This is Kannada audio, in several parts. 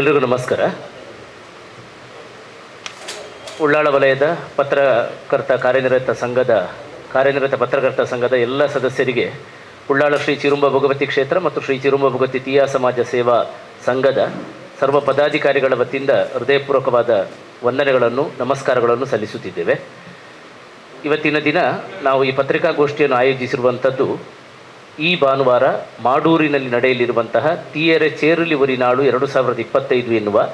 ಎಲ್ರಿಗೂ ನಮಸ್ಕಾರ. ಉಳ್ಳಾಳ ವಲಯದ ಪತ್ರಕರ್ತ ಕಾರ್ಯನಿರತ ಸಂಘದ, ಕಾರ್ಯನಿರತ ಪತ್ರಕರ್ತ ಸಂಘದ ಎಲ್ಲ ಸದಸ್ಯರಿಗೆ ಉಳ್ಳಾಳ ಶ್ರೀ ಚಿರುಂಬ ಭಗವತಿ ಕ್ಷೇತ್ರ ಮತ್ತು ಶ್ರೀ ಚಿರುಂಬ ಭಗವತಿ ತೀಯಾ ಸಮಾಜ ಸೇವಾ ಸಂಘದ ಸರ್ವ ಪದಾಧಿಕಾರಿಗಳ ವತಿಯಿಂದ ಹೃದಯಪೂರ್ವಕವಾದ ವಂದನೆಗಳನ್ನು, ನಮಸ್ಕಾರಗಳನ್ನು ಸಲ್ಲಿಸುತ್ತಿದ್ದೇವೆ. ಇವತ್ತಿನ ದಿನ ನಾವು ಈ ಪತ್ರಿಕಾಗೋಷ್ಠಿಯನ್ನು ಆಯೋಜಿಸಿರುವಂಥದ್ದು ಈ ಭಾನುವಾರ ಮಾಡೂರಿನಲ್ಲಿ ನಡೆಯಲಿರುವಂತಹ ತೀಯರೆ ಚೇರುಲಿ ಉರಿನಾಳು ಎರಡು ಸಾವಿರದ ಇಪ್ಪತ್ತೈದು ಎನ್ನುವ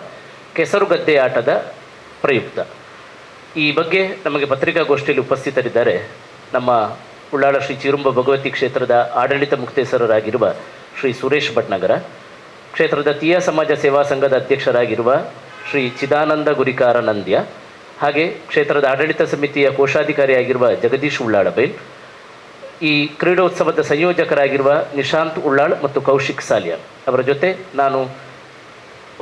ಕೆಸರುಗದ್ದೆ ಆಟದ ಪ್ರಯುಕ್ತ. ಈ ಬಗ್ಗೆ ನಮಗೆ ಪತ್ರಿಕಾಗೋಷ್ಠಿಯಲ್ಲಿ ಉಪಸ್ಥಿತರಿದ್ದಾರೆ ನಮ್ಮ ಉಳ್ಳಾಳ ಶ್ರೀ ಚಿರುಂಬ ಭಗವತಿ ಕ್ಷೇತ್ರದ ಆಡಳಿತ ಮುಕ್ತೇಸರರಾಗಿರುವ ಶ್ರೀ ಸುರೇಶ್ ಭಟ್ನಗರ, ಕ್ಷೇತ್ರದ ತೀಯ ಸಮಾಜ ಸೇವಾ ಸಂಘದ ಅಧ್ಯಕ್ಷರಾಗಿರುವ ಶ್ರೀ ಚಿದಾನಂದ ಗುರಿಕಾರ ನಂದ್ಯ, ಹಾಗೆ ಕ್ಷೇತ್ರದ ಆಡಳಿತ ಸಮಿತಿಯ ಕೋಶಾಧಿಕಾರಿಯಾಗಿರುವ ಜಗದೀಶ್ ಉಳ್ಳಾಳಬೈಲ್ ಈ ಕ್ರೀಡೋತ್ಸವದ ಸಂಯೋಜಕರಾಗಿರುವ ನಿಶಾಂತ್ ಉಳ್ಳಾಳ್ ಮತ್ತು ಕೌಶಿಕ್ ಸಾಲಿಯಾ ಅವರ ಜೊತೆ ನಾನು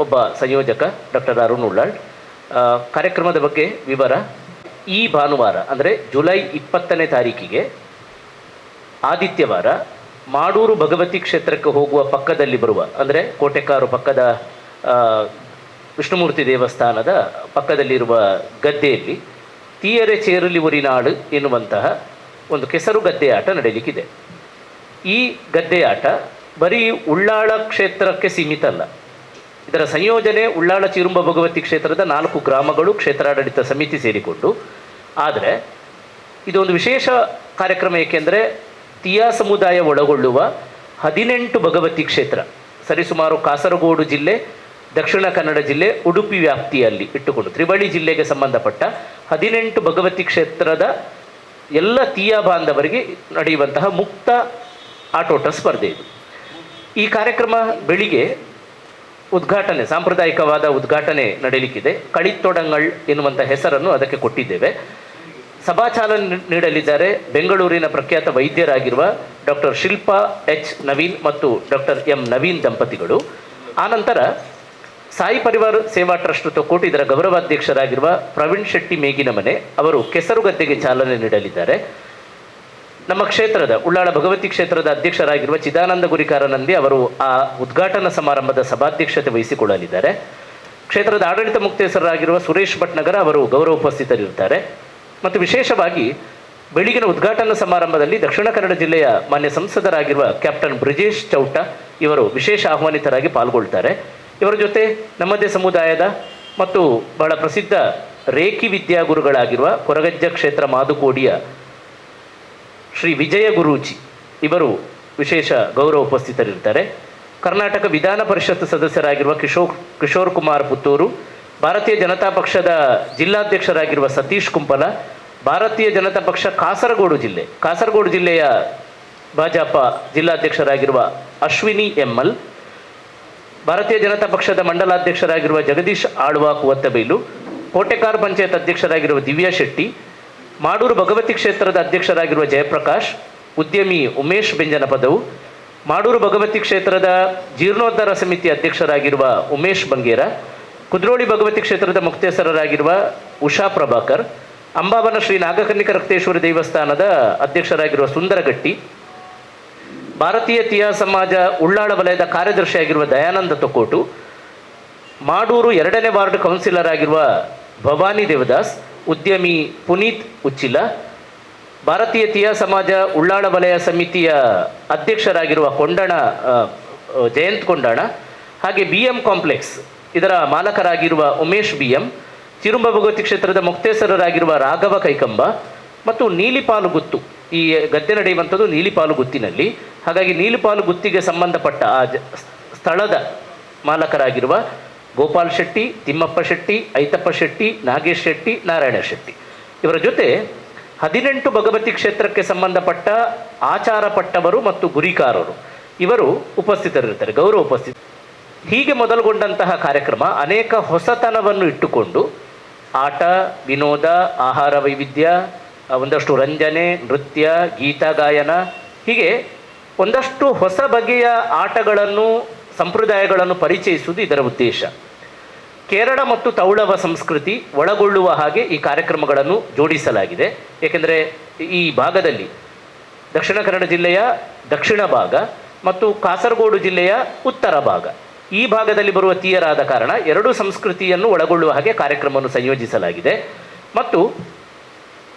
ಒಬ್ಬ ಸಂಯೋಜಕ ಡಾಕ್ಟರ್ ಅರುಣ್ ಉಳ್ಳಾಳ್. ಕಾರ್ಯಕ್ರಮದ ಬಗ್ಗೆ ವಿವರ. ಈ ಭಾನುವಾರ, ಅಂದರೆ ಜುಲೈ ಇಪ್ಪತ್ತನೇ ತಾರೀಕಿಗೆ ಆದಿತ್ಯವಾರ ಮಾಡೂರು ಭಗವತಿ ಕ್ಷೇತ್ರಕ್ಕೆ ಹೋಗುವ ಪಕ್ಕದಲ್ಲಿ ಬರುವ, ಅಂದರೆ ಕೋಟೆಕಾರು ಪಕ್ಕದ ವಿಷ್ಣುಮೂರ್ತಿ ದೇವಸ್ಥಾನದ ಪಕ್ಕದಲ್ಲಿರುವ ಗದ್ದೆಯಲ್ಲಿ ತೀಯರೆ ಚೇರಲಿ ಉರಿನಾಳು ಎನ್ನುವಂತಹ ಒಂದು ಕೆಸರು ಗದ್ದೆ ಆಟ ನಡೆಯಲಿಕ್ಕಿದೆ ಈ ಗದ್ದೆ ಆಟ ಬರೀ ಉಳ್ಳಾಳ ಕ್ಷೇತ್ರಕ್ಕೆ ಸೀಮಿತ ಅಲ್ಲ ಇದರ ಸಂಯೋಜನೆ ಉಳ್ಳಾಳ ಚಿರುಂಬ ಭಗವತಿ ಕ್ಷೇತ್ರದ ನಾಲ್ಕು ಗ್ರಾಮಗಳು ಕ್ಷೇತ್ರಾಡಳಿತ ಸಮಿತಿ ಸೇರಿಕೊಂಡು. ಆದರೆ ಇದೊಂದು ವಿಶೇಷ ಕಾರ್ಯಕ್ರಮ ಏಕೆಂದರೆ ತೀಯಾ ಸಮುದಾಯ ಒಳಗೊಳ್ಳುವ ಹದಿನೆಂಟು ಭಗವತಿ ಕ್ಷೇತ್ರ, ಸರಿಸುಮಾರು ಕಾಸರಗೋಡು ಜಿಲ್ಲೆ, ದಕ್ಷಿಣ ಕನ್ನಡ ಜಿಲ್ಲೆ, ಉಡುಪಿ ವ್ಯಾಪ್ತಿಯಲ್ಲಿ ಇಟ್ಟುಕೊಂಡು ತ್ರಿವಳಿ ಜಿಲ್ಲೆಗೆ ಸಂಬಂಧಪಟ್ಟ ಹದಿನೆಂಟು ಭಗವತಿ ಕ್ಷೇತ್ರದ ಎಲ್ಲ ತೀಯಾ ಬಾಂಧವರಿಗೆ ನಡೆಯುವಂತಹ ಮುಕ್ತ ಆಟೋಟ ಸ್ಪರ್ಧೆ ಇದು. ಈ ಕಾರ್ಯಕ್ರಮ ಬೆಳಿಗ್ಗೆ ಉದ್ಘಾಟನೆ, ಸಾಂಪ್ರದಾಯಿಕವಾದ ಉದ್ಘಾಟನೆ ನಡೆಯಲಿಕ್ಕಿದೆ ಕಳಿತೊಡಂಗಳ್ ಎನ್ನುವಂಥ ಹೆಸರನ್ನು ಅದಕ್ಕೆ ಕೊಟ್ಟಿದ್ದೇವೆ. ಸಭಾಚಾಲನೆ ನೀಡಲಿದ್ದಾರೆ ಬೆಂಗಳೂರಿನ ಪ್ರಖ್ಯಾತ ವೈದ್ಯರಾಗಿರುವ ಡಾಕ್ಟರ್ ಶಿಲ್ಪಾ ಎಚ್ ನವೀನ್ ಮತ್ತು ಡಾಕ್ಟರ್ ಎಂ ನವೀನ್ ದಂಪತಿಗಳು. ಆನಂತರ ಸಾಯಿ ಪರಿವಾರ ಸೇವಾ ಟ್ರಸ್ಟ್ ತೊಕ್ಕೋಟು ಇದರ ಗೌರವಾಧ್ಯಕ್ಷರಾಗಿರುವ ಪ್ರವೀಣ್ ಶೆಟ್ಟಿ ಮೇಗಿನ ಮನೆ, ಅವರು ಕೆಸರುಗದ್ದೆಗೆ ಚಾಲನೆ ನೀಡಲಿದ್ದಾರೆ. ನಮ್ಮ ಕ್ಷೇತ್ರದ ಉಳ್ಳಾಳ ಭಗವತಿ ಕ್ಷೇತ್ರದ ಅಧ್ಯಕ್ಷರಾಗಿರುವ ಚಿದಾನಂದ ಗುರಿಕಾರನಂದಿ ಅವರು ಆ ಉದ್ಘಾಟನಾ ಸಮಾರಂಭದ ಸಭಾಧ್ಯಕ್ಷತೆ ವಹಿಸಿಕೊಳ್ಳಲಿದ್ದಾರೆ. ಕ್ಷೇತ್ರದ ಆಡಳಿತ ಮುಕ್ತೇಸರಾಗಿರುವ ಸುರೇಶ್ ಭಟ್ನಗರ ಅವರು ಗೌರವ ಉಪಸ್ಥಿತರಿರುತ್ತಾರೆ. ಮತ್ತು ವಿಶೇಷವಾಗಿ, ಬೆಳಗಿನ ಉದ್ಘಾಟನಾ ಸಮಾರಂಭದಲ್ಲಿ ದಕ್ಷಿಣ ಕನ್ನಡ ಜಿಲ್ಲೆಯ ಮಾನ್ಯ ಸಂಸದರಾಗಿರುವ ಕ್ಯಾಪ್ಟನ್ ಬ್ರಿಜೇಶ್ ಚೌಟ ಇವರು ವಿಶೇಷ ಆಹ್ವಾನಿತರಾಗಿ ಪಾಲ್ಗೊಳ್ತಾರೆ. ಇವರ ಜೊತೆ ನಮ್ಮದೇ ಸಮುದಾಯದ ಮತ್ತು ಬಹಳ ಪ್ರಸಿದ್ಧ ರೇಖಿ ವಿದ್ಯಾಗುರುಗಳಾಗಿರುವ ಕೊರಗಜ್ಜ ಕ್ಷೇತ್ರ ಮಾದುಕೋಡಿಯ ಶ್ರೀ ವಿಜಯ ಗುರೂಜಿ ಇವರು ವಿಶೇಷ ಗೌರವ ಉಪಸ್ಥಿತರಿರ್ತಾರೆ ಕರ್ನಾಟಕ ವಿಧಾನ ಪರಿಷತ್ ಸದಸ್ಯರಾಗಿರುವ ಕಿಶೋರ್ ಕಿಶೋರ್ ಕುಮಾರ್ ಪುತ್ತೂರು, ಭಾರತೀಯ ಜನತಾ ಪಕ್ಷದ ಜಿಲ್ಲಾಧ್ಯಕ್ಷರಾಗಿರುವ ಸತೀಶ್ ಕುಂಪಲ, ಭಾರತೀಯ ಜನತಾ ಪಕ್ಷ ಕಾಸರಗೋಡು ಜಿಲ್ಲೆ, ಕಾಸರಗೋಡು ಜಿಲ್ಲೆಯ ಭಾಜಪ ಜಿಲ್ಲಾಧ್ಯಕ್ಷರಾಗಿರುವ ಅಶ್ವಿನಿ ಎಮ್ಮಲ್ ಭಾರತೀಯ ಜನತಾ ಪಕ್ಷದ ಮಂಡಲಾಧ್ಯಕ್ಷರಾಗಿರುವ ಜಗದೀಶ್ ಆಳ್ವಾ ಕುವತ್ತಬೈಲು ಕೋಟೆಕಾರ್ ಪಂಚಾಯತ್ ಅಧ್ಯಕ್ಷರಾಗಿರುವ ದಿವ್ಯಾ ಶೆಟ್ಟಿ, ಮಾಡೂರು ಭಗವತಿ ಕ್ಷೇತ್ರದ ಅಧ್ಯಕ್ಷರಾಗಿರುವ ಜಯಪ್ರಕಾಶ್, ಉದ್ಯಮಿ ಉಮೇಶ್ ಬೆಂಜನ ಪದವು, ಮಾಡೂರು ಭಗವತಿ ಕ್ಷೇತ್ರದ ಜೀರ್ಣೋದ್ಧಾರ ಸಮಿತಿ ಅಧ್ಯಕ್ಷರಾಗಿರುವ ಉಮೇಶ್ ಬಂಗೇರ, ಕುದ್ರೋಳಿ ಭಗವತಿ ಕ್ಷೇತ್ರದ ಮುಕ್ತೇಸರರಾಗಿರುವ ಉಷಾ ಪ್ರಭಾಕರ್, ಅಂಬಾವನ ಶ್ರೀ ನಾಗಕನ್ನಿಕ ರಕ್ತೇಶ್ವರ ದೇವಸ್ಥಾನದ ಅಧ್ಯಕ್ಷರಾಗಿರುವ ಸುಂದರಗಟ್ಟಿ ಭಾರತೀಯ ತೀಯಾ ಸಮಾಜ ಉಳ್ಳಾಳ ವಲಯದ ಕಾರ್ಯದರ್ಶಿಯಾಗಿರುವ ದಯಾನಂದ ತೊಕೋಟು, ಮಾಡೂರು ಎರಡನೇ ವಾರ್ಡ್ ಕೌನ್ಸಿಲರ್ ಆಗಿರುವ ಭವಾನಿ ದೇವದಾಸ್, ಉದ್ಯಮಿ ಪುನೀತ್ ಉಚ್ಚಿಲ, ಭಾರತೀಯ ತೀಯಾ ಸಮಾಜ ಉಳ್ಳಾಳ ವಲಯ ಸಮಿತಿಯ ಅಧ್ಯಕ್ಷರಾಗಿರುವ ಕೊಂಡಣ ಜಯಂತ್ ಕೊಂಡಾಣ, ಹಾಗೆ ಬಿ ಎಂ ಕಾಂಪ್ಲೆಕ್ಸ್ ಇದರ ಮಾಲಕರಾಗಿರುವ ಉಮೇಶ್ ಬಿ ಎಂ ತಿರುಂಬ ಭಗವತಿ ಕ್ಷೇತ್ರದ ಮುಕ್ತೇಸರರಾಗಿರುವ ರಾಘವ ಕೈಕಂಬ ಮತ್ತು ನೀಲಿಪಾಲು ಗುತ್ತು. ಈ ಗದ್ದೆ ನಡೆಯುವಂಥದ್ದು ನೀಲಿಪಾಲು ಗುತ್ತಿನಲ್ಲಿ. ಹಾಗಾಗಿ ನೀಲಿಪಾಲು ಗುತ್ತಿಗೆ ಸಂಬಂಧಪಟ್ಟ ಆ ಸ್ಥಳದ ಮಾಲಕರಾಗಿರುವ ಗೋಪಾಲ್ ಶೆಟ್ಟಿ, ತಿಮ್ಮಪ್ಪ ಶೆಟ್ಟಿ, ಐತಪ್ಪ ಶೆಟ್ಟಿ, ನಾಗೇಶ್ ಶೆಟ್ಟಿ, ನಾರಾಯಣ ಶೆಟ್ಟಿ. ಇವರ ಜೊತೆ ಹದಿನೆಂಟು ಭಗವತಿ ಕ್ಷೇತ್ರಕ್ಕೆ ಸಂಬಂಧಪಟ್ಟ ಆಚಾರ ಪಟ್ಟವರು ಮತ್ತು ಗುರಿಕಾರರು. ಇವರು ಉಪಸ್ಥಿತರಿರ್ತಾರೆ ಗೌರವ ಉಪಸ್ಥಿತ. ಹೀಗೆ ಮೊದಲುಗೊಂಡಂತಹ ಕಾರ್ಯಕ್ರಮ ಅನೇಕ ಹೊಸತನವನ್ನು ಇಟ್ಟುಕೊಂಡು ಆಟ, ವಿನೋದ, ಆಹಾರ, ವೈವಿಧ್ಯ ಒಂದಷ್ಟು ರಂಜನೆ, ನೃತ್ಯ, ಗೀತ, ಗಾಯನ, ಹೀಗೆ ಒಂದಷ್ಟು ಹೊಸ ಬಗೆಯ ಆಟಗಳನ್ನು, ಸಂಪ್ರದಾಯಗಳನ್ನು ಪರಿಚಯಿಸುವುದು ಇದರ ಉದ್ದೇಶ. ಕೇರಳ ಮತ್ತು ತೌಳವ ಸಂಸ್ಕೃತಿ ಒಳಗೊಳ್ಳುವ ಹಾಗೆ ಈ ಕಾರ್ಯಕ್ರಮಗಳನ್ನು ಜೋಡಿಸಲಾಗಿದೆ. ಏಕೆಂದರೆ ಈ ಭಾಗದಲ್ಲಿ ದಕ್ಷಿಣ ಕನ್ನಡ ಜಿಲ್ಲೆಯ ದಕ್ಷಿಣ ಭಾಗ ಮತ್ತು ಕಾಸರಗೋಡು ಜಿಲ್ಲೆಯ ಉತ್ತರ ಭಾಗ. ಈ ಭಾಗದಲ್ಲಿ ಬರುವ ತೀಯರಾದ ಕಾರಣ ಎರಡೂ ಸಂಸ್ಕೃತಿಯನ್ನು ಒಳಗೊಳ್ಳುವ ಹಾಗೆ ಕಾರ್ಯಕ್ರಮವನ್ನು ಸಂಯೋಜಿಸಲಾಗಿದೆ. ಮತ್ತು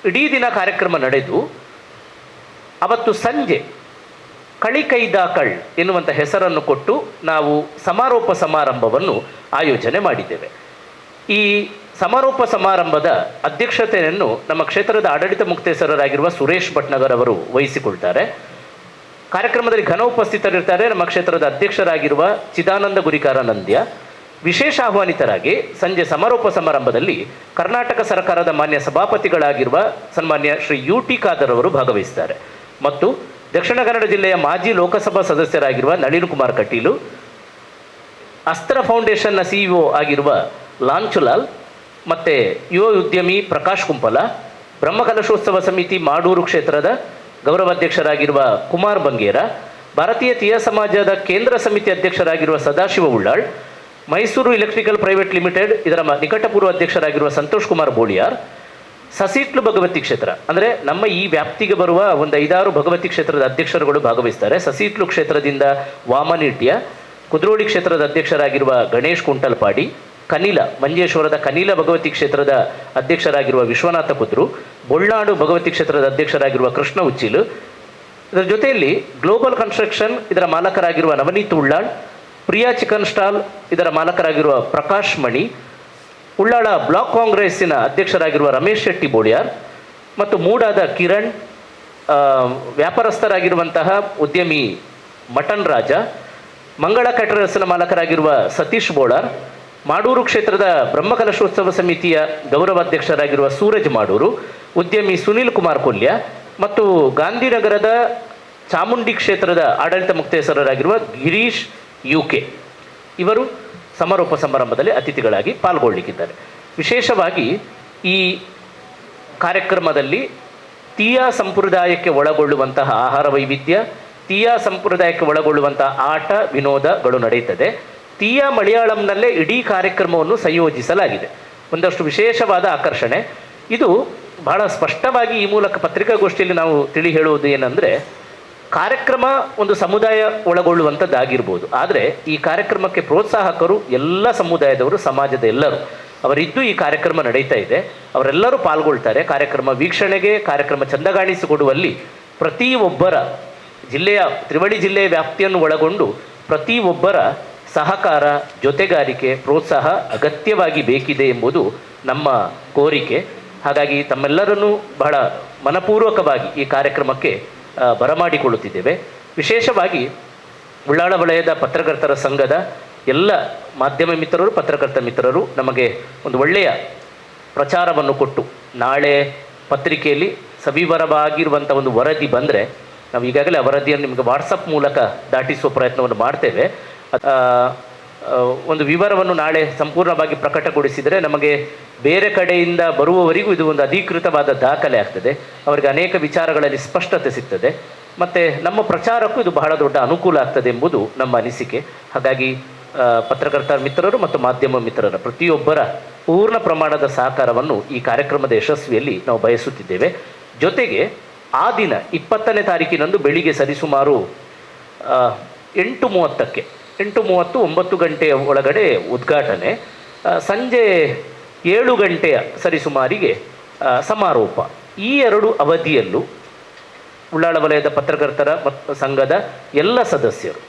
ಇಡೀ ದಿನ ಕಾರ್ಯಕ್ರಮ ನಡೆದು ಅವತ್ತು ಸಂಜೆ ಕಳಿಕೈದಾಕಳ್ ಎನ್ನುವಂಥ ಹೆಸರನ್ನು ಕೊಟ್ಟು ನಾವು ಸಮಾರೋಪ ಸಮಾರಂಭವನ್ನು ಆಯೋಜನೆ ಮಾಡಿದ್ದೇವೆ. ಈ ಸಮಾರೋಪ ಸಮಾರಂಭದ ಅಧ್ಯಕ್ಷತೆಯನ್ನು ನಮ್ಮ ಕ್ಷೇತ್ರದ ಆಡಳಿತ ಮುಕ್ತೇಸರರಾಗಿರುವ ಸುರೇಶ್ ಭಟ್ನಗರ್ ಅವರು ವಹಿಸಿಕೊಳ್ತಾರೆ. ಕಾರ್ಯಕ್ರಮದಲ್ಲಿ ಘನ ಉಪಸ್ಥಿತರಿರ್ತಾರೆ ನಮ್ಮ ಕ್ಷೇತ್ರದ ಅಧ್ಯಕ್ಷರಾಗಿರುವ ಚಿದಾನಂದ ಗುರಿಕಾರ ನಂದ್ಯ. ವಿಶೇಷ ಆಹ್ವಾನಿತರಾಗಿ ಸಂಜೆ ಸಮಾರೋಪ ಸಮಾರಂಭದಲ್ಲಿ ಕರ್ನಾಟಕ ಸರ್ಕಾರದ ಮಾನ್ಯ ಸಭಾಪತಿಗಳಾಗಿರುವ ಸನ್ಮಾನ್ಯ ಶ್ರೀ ಯು ಟಿ ಖಾದರ್ ಅವರು ಭಾಗವಹಿಸ್ತಾರೆ ಮತ್ತು ದಕ್ಷಿಣ ಕನ್ನಡ ಜಿಲ್ಲೆಯ ಮಾಜಿ ಲೋಕಸಭಾ ಸದಸ್ಯರಾಗಿರುವ ನಳಿನ್ ಕುಮಾರ್ ಕಟೀಲು, ಅಸ್ತ್ರ ಫೌಂಡೇಶನ್ನ ಸಿಇಒ ಆಗಿರುವ ಲಾಂಚುಲಾಲ್, ಮತ್ತು ಯುವ ಉದ್ಯಮಿ ಪ್ರಕಾಶ್ ಕುಂಪಲ, ಬ್ರಹ್ಮಕಲಶೋತ್ಸವ ಸಮಿತಿ ಮಾಡೂರು ಕ್ಷೇತ್ರದ ಗೌರವಾಧ್ಯಕ್ಷರಾಗಿರುವ ಕುಮಾರ್ ಬಂಗೇರ, ಭಾರತೀಯ ತೀಯ ಸಮಾಜದ ಕೇಂದ್ರ ಸಮಿತಿ ಅಧ್ಯಕ್ಷರಾಗಿರುವ Sadashiva Ullal Mysore electrical private limited ಇದರ ನಿಕಟಪೂರ್ವ ಅಧ್ಯಕ್ಷರಾಗಿರುವ ಸಂತೋಷ್ ಕುಮಾರ್ ಬೋಳಿಯಾರ್, ಸಸಿಟ್ಲು ಭಗವತಿ ಕ್ಷೇತ್ರ. ಅಂದರೆ ನಮ್ಮ ಈ ವ್ಯಾಪ್ತಿಗೆ ಬರುವ ಒಂದು ಐದಾರು ಭಗವತಿ ಕ್ಷೇತ್ರದ ಅಧ್ಯಕ್ಷರುಗಳು ಭಾಗವಹಿಸ್ತಾರೆ. ಸಸಿಟ್ಲು ಕ್ಷೇತ್ರದಿಂದ ವಾಮನಿಟ್ಯ, ಕುದ್ರೋಳಿ ಕ್ಷೇತ್ರದ ಅಧ್ಯಕ್ಷರಾಗಿರುವ ಗಣೇಶ್ ಕುಂಟಲ್ಪಾಡಿ, ಕನಿಲ, ಮಂಜೇಶ್ವರದ ಕನಿಲ ಭಗವತಿ ಕ್ಷೇತ್ರದ ಅಧ್ಯಕ್ಷರಾಗಿರುವ ವಿಶ್ವನಾಥ ಕುದ್ರು ಬೊಳ್ನಾಡು ಭಗವತಿ ಕ್ಷೇತ್ರದ ಅಧ್ಯಕ್ಷರಾಗಿರುವ ಕೃಷ್ಣ ಉಚ್ಚಿಲು. ಇದರ ಜೊತೆಯಲ್ಲಿ ಗ್ಲೋಬಲ್ ಕನ್ಸ್ಟ್ರಕ್ಷನ್ ಇದರ ಮಾಲಕರಾಗಿರುವ ನವನೀತ್ ಉಳ್ಳಾಳ್ ಪ್ರಿಯಾ ಚಿಕನ್ ಸ್ಟಾಲ್, ಇದರ ಮಾಲಕರಾಗಿರುವ ಪ್ರಕಾಶ್ ಮಣಿ, ಉಳ್ಳಾಳ ಬ್ಲಾಕ್ ಕಾಂಗ್ರೆಸ್ಸಿನ ಅಧ್ಯಕ್ಷರಾಗಿರುವ ರಮೇಶ್ ಶೆಟ್ಟಿ ಬೋಳಿಯಾರ್ ಮತ್ತು ಮೂಡಾದ ಕಿರಣ್ ವ್ಯಾಪಾರಸ್ಥರಾಗಿರುವಂತಹ ಉದ್ಯಮಿ ಮಟನ್ ರಾಜ, ಮಂಗಳ ಕ್ಯಾಟರರ್ಸ್ನ ಮಾಲಕರಾಗಿರುವ ಸತೀಶ್ ಬೋಳಾರ್ ಮಾಡೂರು ಕ್ಷೇತ್ರದ ಬ್ರಹ್ಮಕಲಶೋತ್ಸವ ಸಮಿತಿಯ ಗೌರವಾಧ್ಯಕ್ಷರಾಗಿರುವ ಸೂರಜ್ ಮಾಡೂರು, ಉದ್ಯಮಿ ಸುನಿಲ್ ಕುಮಾರ್ ಕೊಲ್ಯ, ಮತ್ತು ಗಾಂಧಿನಗರದ ಚಾಮುಂಡಿ ಕ್ಷೇತ್ರದ ಆಡಳಿತ ಮುಕ್ತೇಸರರಾಗಿರುವ ಗಿರೀಶ್ ಯುಕೆ ಇವರು ಸಮಾರೋಪ ಸಮಾರಂಭದಲ್ಲಿ ಅತಿಥಿಗಳಾಗಿ ಪಾಲ್ಗೊಳ್ಳಿಕ್ಕಿದ್ದಾರೆ. ವಿಶೇಷವಾಗಿ ಈ ಕಾರ್ಯಕ್ರಮದಲ್ಲಿ ತೀಯಾ ಸಂಪ್ರದಾಯಕ್ಕೆ ಒಳಗೊಳ್ಳುವಂತಹ ಆಹಾರ ವೈವಿಧ್ಯ, ತೀಯಾ ಸಂಪ್ರದಾಯಕ್ಕೆ ಒಳಗೊಳ್ಳುವಂತಹ ಆಟ, ವಿನೋದಗಳು ನಡೆಯುತ್ತದೆ. ತೀಯಾ ಮಲಯಾಳಂನಲ್ಲೇ ಇಡೀ ಕಾರ್ಯಕ್ರಮವನ್ನು ಸಂಯೋಜಿಸಲಾಗಿದೆ. ಒಂದಷ್ಟು ವಿಶೇಷವಾದ ಆಕರ್ಷಣೆ. ಇದು ಬಹಳ ಸ್ಪಷ್ಟವಾಗಿ ಈ ಮೂಲಕ ಪತ್ರಿಕಾಗೋಷ್ಠಿಯಲ್ಲಿ ನಾವು ತಿಳಿ ಹೇಳುವುದು ಏನಂದರೆ ಕಾರ್ಯಕ್ರಮ ಒಂದು ಸಮುದಾಯ ಒಳಗೊಳ್ಳುವಂಥದ್ದಾಗಿರ್ಬೋದು. ಆದರೆ ಈ ಕಾರ್ಯಕ್ರಮಕ್ಕೆ ಪ್ರೋತ್ಸಾಹಕರು ಎಲ್ಲ ಸಮುದಾಯದವರು, ಸಮಾಜದ ಎಲ್ಲರೂ, ಅವರಿದ್ದು ಈ ಕಾರ್ಯಕ್ರಮ ನಡೀತಾ ಇದೆ. ಅವರೆಲ್ಲರೂ ಪಾಲ್ಗೊಳ್ತಾರೆ. ಕಾರ್ಯಕ್ರಮ ವೀಕ್ಷಣೆಗೆ, ಕಾರ್ಯಕ್ರಮ ಚಂದಗಾಣಿಸಿಕೊಡುವಲ್ಲಿ ಪ್ರತಿಯೊಬ್ಬರ ಜಿಲ್ಲೆಯ, ತ್ರಿವಳಿ ಜಿಲ್ಲೆಯ ವ್ಯಾಪ್ತಿಯನ್ನು ಒಳಗೊಂಡು ಪ್ರತಿಯೊಬ್ಬರ ಸಹಕಾರ, ಜೊತೆಗಾರಿಕೆ, ಪ್ರೋತ್ಸಾಹ ಅಗತ್ಯವಾಗಿ ಬೇಕಿದೆ ಎಂಬುದು ನಮ್ಮ ಕೋರಿಕೆ. ಹಾಗಾಗಿ ತಮ್ಮೆಲ್ಲರನ್ನೂ ಬಹಳ ಮನಪೂರ್ವಕವಾಗಿ ಈ ಕಾರ್ಯಕ್ರಮಕ್ಕೆ ಬರಮಾಡಿಕೊಳ್ಳುತ್ತಿದ್ದೇವೆ. ವಿಶೇಷವಾಗಿ ಉಳ್ಳಾಳ ವಲಯದ ಪತ್ರಕರ್ತರ ಸಂಘದ ಎಲ್ಲ ಮಾಧ್ಯಮ ಮಿತ್ರರು, ಪತ್ರಕರ್ತ ಮಿತ್ರರು ನಮಗೆ ಒಂದು ಒಳ್ಳೆಯ ಪ್ರಚಾರವನ್ನು ಕೊಟ್ಟು, ನಾಳೆ ಪತ್ರಿಕೆಯಲ್ಲಿ ಸವಿವರವಾಗಿರುವಂಥ ಒಂದು ವರದಿ ಬಂದರೆ, ನಾವು ಈಗಾಗಲೇ ಆ ವರದಿಯನ್ನು ನಿಮಗೆ ವಾಟ್ಸಪ್ ಮೂಲಕ ದಾಟಿಸುವ ಪ್ರಯತ್ನವನ್ನು ಮಾಡ್ತೇವೆ. ಒಂದು ವಿವರವನ್ನು ನಾಳೆ ಸಂಪೂರ್ಣವಾಗಿ ಪ್ರಕಟಗೊಳಿಸಿದರೆ ನಮಗೆ ಬೇರೆ ಕಡೆಯಿಂದ ಬರುವವರಿಗೂ ಇದು ಒಂದು ಅಧಿಕೃತವಾದ ದಾಖಲೆ ಆಗ್ತದೆ. ಅವರಿಗೆ ಅನೇಕ ವಿಚಾರಗಳಲ್ಲಿ ಸ್ಪಷ್ಟತೆ ಸಿಗ್ತದೆ. ಮತ್ತು ನಮ್ಮ ಪ್ರಚಾರಕ್ಕೂ ಇದು ಬಹಳ ದೊಡ್ಡ ಅನುಕೂಲ ಆಗ್ತದೆ ಎಂಬುದು ನಮ್ಮ ಅನಿಸಿಕೆ. ಹಾಗಾಗಿ ಪತ್ರಕರ್ತ ಮಿತ್ರರು ಮತ್ತು ಮಾಧ್ಯಮ ಮಿತ್ರರ ಪ್ರತಿಯೊಬ್ಬರ ಪೂರ್ಣ ಪ್ರಮಾಣದ ಸಹಕಾರವನ್ನು ಈ ಕಾರ್ಯಕ್ರಮದ ಯಶಸ್ವಿಯಲ್ಲಿ ನಾವು ಬಯಸುತ್ತಿದ್ದೇವೆ. ಜೊತೆಗೆ, ಆ ದಿನ ಇಪ್ಪತ್ತನೇ ತಾರೀಕಿನಂದು ಬೆಳಿಗ್ಗೆ ಸರಿಸುಮಾರು ಎಂಟು ಮೂವತ್ತಕ್ಕೆ ಎಂಟು ಮೂವತ್ತು ಒಂಬತ್ತು ಗಂಟೆಯ ಒಳಗಡೆ ಉದ್ಘಾಟನೆ ಸಂಜೆ ಏಳು ಗಂಟೆಯ ಸರಿಸುಮಾರಿಗೆ ಸಮಾರೋಪ. ಈ ಎರಡು ಅವಧಿಯಲ್ಲೂ ಉಳ್ಳಾಳ ವಲಯದ ಪತ್ರಕರ್ತರ ಮತ್ತು ಸಂಘದ ಎಲ್ಲ ಸದಸ್ಯರು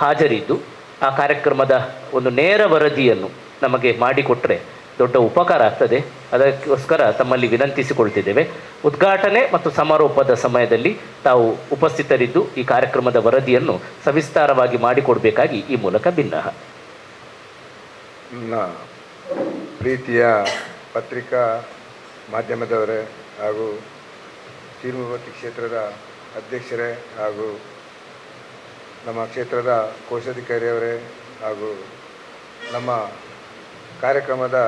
ಹಾಜರಿದ್ದು ಆ ಕಾರ್ಯಕ್ರಮದ ಒಂದು ನೇರ ವರದಿಯನ್ನು ನಮಗೆ ಮಾಡಿಕೊಟ್ಟರೆ ದೊಡ್ಡ ಉಪಕಾರ ಆಗ್ತದೆ. ಅದಕ್ಕೋಸ್ಕರ ತಮ್ಮಲ್ಲಿ ವಿನಂತಿಸಿಕೊಳ್ತಿದ್ದೇವೆ. ಉದ್ಘಾಟನೆ ಮತ್ತು ಸಮಾರೋಪದ ಸಮಯದಲ್ಲಿ ತಾವು ಉಪಸ್ಥಿತರಿದ್ದು ಈ ಕಾರ್ಯಕ್ರಮದ ವರದಿಯನ್ನು ಸವಿಸ್ತಾರವಾಗಿ ಮಾಡಿಕೊಡಬೇಕಾಗಿ ಈ ಮೂಲಕ ಭಿನ್ನ. ಪ್ರೀತಿಯ ಪತ್ರಿಕಾ ಮಾಧ್ಯಮದವರೇ ಹಾಗೂ ತಿರುಮೂರ್ತಿ ಕ್ಷೇತ್ರದ ಅಧ್ಯಕ್ಷರೇ ಹಾಗೂ ನಮ್ಮ ಕ್ಷೇತ್ರದ ಕೋಶಾಧಿಕಾರಿಯವರೇ ಹಾಗೂ ನಮ್ಮ ಕಾರ್ಯಕ್ರಮದ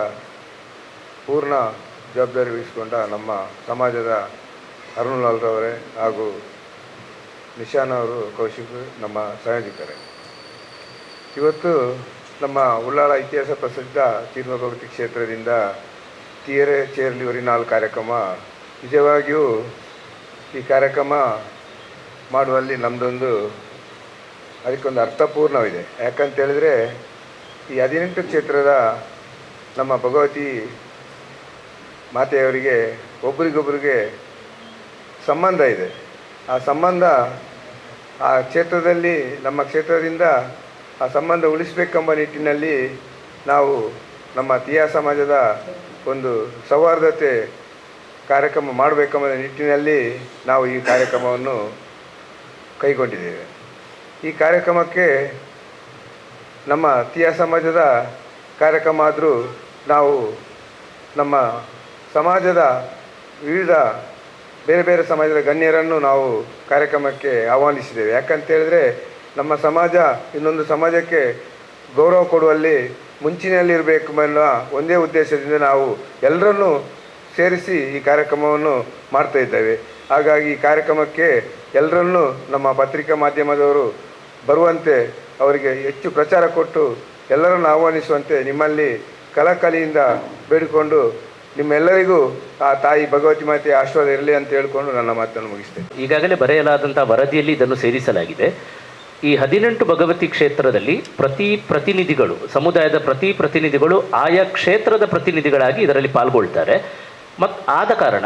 ಪೂರ್ಣ ಜವಾಬ್ದಾರಿ ವಹಿಸಿಕೊಂಡ ನಮ್ಮ ಸಮಾಜದ ಅರುಣ್ಲಾಲ್ರವರೇ ಹಾಗೂ ನಿಶಾನ್ ಅವರು ಕೌಶಿಕ್ ನಮ್ಮ ಸಂಯೋಜಕರೇ ಇವತ್ತು ನಮ್ಮ ಉಳ್ಳಾಳ ಇತಿಹಾಸ ಪ್ರಸಿದ್ಧ ತೀರ್ಮಭಕ್ತಿ ಕ್ಷೇತ್ರದಿಂದ ತೀರೆ ಚೇರ್ಲಿ ಒರಿನಾಲ್ ಕಾರ್ಯಕ್ರಮ, ನಿಜವಾಗಿಯೂ ಈ ಕಾರ್ಯಕ್ರಮ ಮಾಡುವಲ್ಲಿ ನಮ್ಮದೊಂದು ಅದಕ್ಕೊಂದು ಅರ್ಥಪೂರ್ಣವಿದೆ. ಯಾಕಂತೇಳಿದರೆ ಈ ಹದಿನೆಂಟು ಕ್ಷೇತ್ರದ ನಮ್ಮ ಭಗವತಿ ಮಾತೆಯವರಿಗೆ ಒಬ್ರಿಗೊಬ್ರಿಗೆ ಸಂಬಂಧ ಇದೆ. ಆ ಸಂಬಂಧ ಆ ಕ್ಷೇತ್ರದಲ್ಲಿ, ನಮ್ಮ ಕ್ಷೇತ್ರದಿಂದ ಆ ಸಂಬಂಧ ಉಳಿಸಬೇಕೆಂಬ ನಿಟ್ಟಿನಲ್ಲಿ ನಾವು ನಮ್ಮ ತೀಯಾ ಸಮಾಜದ ಒಂದು ಸೌಹಾರ್ದತೆ ಕಾರ್ಯಕ್ರಮ ಮಾಡಬೇಕೆಂಬ ನಿಟ್ಟಿನಲ್ಲಿ ನಾವು ಈ ಕಾರ್ಯಕ್ರಮವನ್ನು ಕೈಗೊಂಡಿದ್ದೇವೆ. ಈ ಕಾರ್ಯಕ್ರಮಕ್ಕೆ ನಮ್ಮ ತೀಯಾ ಸಮಾಜದ ಕಾರ್ಯಕ್ರಮ ಆದರೂ ನಾವು ನಮ್ಮ ಸಮಾಜದ ವಿವಿಧ ಬೇರೆ ಬೇರೆ ಸಮಾಜದ ಗಣ್ಯರನ್ನು ನಾವು ಕಾರ್ಯಕ್ರಮಕ್ಕೆ ಆಹ್ವಾನಿಸಿದ್ದೇವೆ. ಯಾಕಂತ ಹೇಳಿದ್ರೆ ನಮ್ಮ ಸಮಾಜ ಇನ್ನೊಂದು ಸಮಾಜಕ್ಕೆ ಗೌರವ ಕೊಡುವಲ್ಲಿ ಮುಂಚಿನಲ್ಲಿರಬೇಕು ಎನ್ನುವ ಒಂದೇ ಉದ್ದೇಶದಿಂದ ನಾವು ಎಲ್ಲರನ್ನೂ ಸೇರಿಸಿ ಈ ಕಾರ್ಯಕ್ರಮವನ್ನು ಮಾಡ್ತಾ ಇದ್ದೇವೆ. ಹಾಗಾಗಿ ಈ ಕಾರ್ಯಕ್ರಮಕ್ಕೆ ಎಲ್ಲರನ್ನೂ ನಮ್ಮ ಪತ್ರಿಕಾ ಮಾಧ್ಯಮದವರು ಬರುವಂತೆ ಅವರಿಗೆ ಹೆಚ್ಚು ಪ್ರಚಾರ ಕೊಟ್ಟು ಎಲ್ಲರನ್ನು ಆಹ್ವಾನಿಸುವಂತೆ ನಿಮ್ಮಲ್ಲಿ ಕಲಕಲಿಯಿಂದ ಬೇಡಿಕೊಂಡು ನಿಮ್ಮೆಲ್ಲರಿಗೂ ಆ ತಾಯಿ ಭಗವತಿ ಮಾತೆ ಆಶೀರ್ವಾದ ಇರಲಿ ಅಂತ ಹೇಳಿಕೊಂಡು ನನ್ನ ಮಾತನ್ನು ಮುಗಿಸ್ತೇನೆ. ಈಗಾಗಲೇ ಬರೆಯಲಾದಂಥ ವರದಿಯಲ್ಲಿ ಇದನ್ನು ಸೇರಿಸಲಾಗಿದೆ. ಈ ಹದಿನೆಂಟು ಭಗವತಿ ಕ್ಷೇತ್ರದಲ್ಲಿ ಪ್ರತಿ ಪ್ರತಿನಿಧಿಗಳು, ಸಮುದಾಯದ ಪ್ರತಿ ಪ್ರತಿನಿಧಿಗಳು ಆಯಾ ಕ್ಷೇತ್ರದ ಪ್ರತಿನಿಧಿಗಳಾಗಿ ಇದರಲ್ಲಿ ಪಾಲ್ಗೊಳ್ತಾರೆ. ಮತ್ತು ಆದ ಕಾರಣ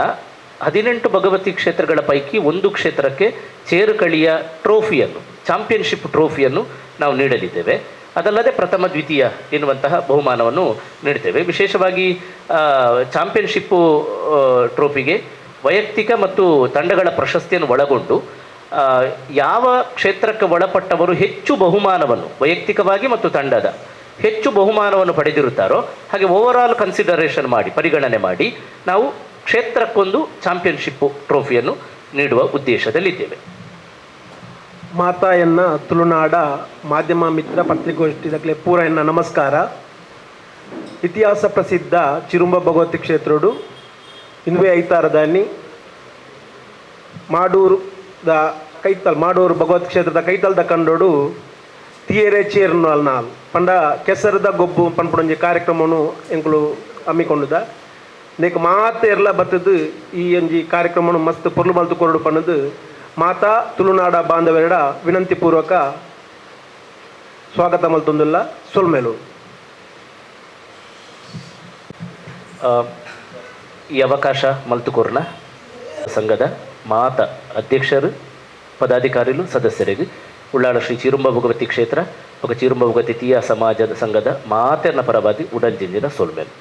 ಹದಿನೆಂಟು ಭಗವತಿ ಕ್ಷೇತ್ರಗಳ ಪೈಕಿ ಒಂದು ಕ್ಷೇತ್ರಕ್ಕೆ ಚೇರುಕಳಿಯ ಟ್ರೋಫಿಯನ್ನು, ಚಾಂಪಿಯನ್ಶಿಪ್ ಟ್ರೋಫಿಯನ್ನು ನಾವು ನೀಡಲಿದ್ದೇವೆ. ಅದಲ್ಲದೆ ಪ್ರಥಮ, ದ್ವಿತೀಯ ಎನ್ನುವಂತಹ ಬಹುಮಾನವನ್ನು ನೀಡ್ತೇವೆ. ವಿಶೇಷವಾಗಿ ಚಾಂಪಿಯನ್ಶಿಪ್ಪು ಟ್ರೋಫಿಗೆ ವೈಯಕ್ತಿಕ ಮತ್ತು ತಂಡಗಳ ಪ್ರಶಸ್ತಿಯನ್ನು ಒಳಗೊಂಡು ಯಾವ ಕ್ಷೇತ್ರಕ್ಕೆ ಒಳಪಟ್ಟವರು ಹೆಚ್ಚು ಬಹುಮಾನವನ್ನು, ವೈಯಕ್ತಿಕವಾಗಿ ಮತ್ತು ತಂಡದ ಹೆಚ್ಚು ಬಹುಮಾನವನ್ನು ಪಡೆದಿರುತ್ತಾರೋ, ಹಾಗೆ ಓವರಾಲ್ ಕನ್ಸಿಡರೇಷನ್ ಮಾಡಿ, ಪರಿಗಣನೆ ಮಾಡಿ, ನಾವು ಕ್ಷೇತ್ರಕ್ಕೊಂದು ಚಾಂಪಿಯನ್ಶಿಪ್ಪು ಟ್ರೋಫಿಯನ್ನು ನೀಡುವ ಉದ್ದೇಶದಲ್ಲಿದ್ದೇವೆ. ಮಾತಾಯನ್ನ ತುಳುನಾಡ ಮಾಧ್ಯಮ ಮಿತ್ರ ಪತ್ರಿಕೋಷ್ಠಿದಕ್ಲೆ ಪೂರಯನ್ನ ನಮಸ್ಕಾರ. ಇತಿಹಾಸ ಪ್ರಸಿದ್ಧ ಚಿರುಂಬ ಭಗವತಿ ಕ್ಷೇತ್ರಡು, ಇನ್ವೇ ಐತಾರದಾನಿ ಮಾಡೂರು ದ ಕೈತಲ್, ಮಾಡೂರು ಭಗವತ್ ಕ್ಷೇತ್ರದ ಕೈತಲ್ದ ಕಂಡೋಡು ತಿಯರೆ ಚೇರ್ನು ನಾಲ್ ಪಂಡ ಕೆಸರದ ಗೊಬ್ಬು ಪನ್ಪುಡೊಂಜಿ ಕಾರ್ಯಕ್ರಮವನ್ನು ಎಂಕುಲು ಹಮ್ಮಿಕೊಂಡುದ. ನೆಕ್ ಮಾತೆ ಎಲ್ಲ ಬತ್ತದು ಈ ಒಂಜಿ ಕಾರ್ಯಕ್ರಮವನ್ನು ಮಸ್ತ್ ಪೊರ್ಲು ಬಲ್ತು ಕೊರಡು ಪನ್ನದು. ಮಾತಾ ತುಳುನಾಡ ಬಾಂಧವ್ಯರೆಡ ವಿನಂತಿ ಪೂರ್ವಕ ಸ್ವಾಗತ ಮಲ್ತೊಂದುಲ್ಲ ಸೊಲ್ಮೆಲು. ಈ ಅವಕಾಶ ಮಲ್ತುಕೋರ್ಲ ಸಂಘದ ಮಾತ ಅಧ್ಯಕ್ಷರು ಪದಾಧಿಕಾರಿಗಳು ಸದಸ್ಯರಿಗೆ. ಉಳ್ಳಾಳ ಶ್ರೀ ಚಿರುಂಬ ಭಗವತಿ ಕ್ಷೇತ್ರ ಒಕ ಚಿರುಂಬ ಭಗವತಿ ತೀಯ ಸಮಾಜದ ಸಂಘದ ಮಾತೆರನ ಪರವಾಗಿ ಉಡಂಜಿಂದಿನ ಸೊಲ್ಮೆಲು.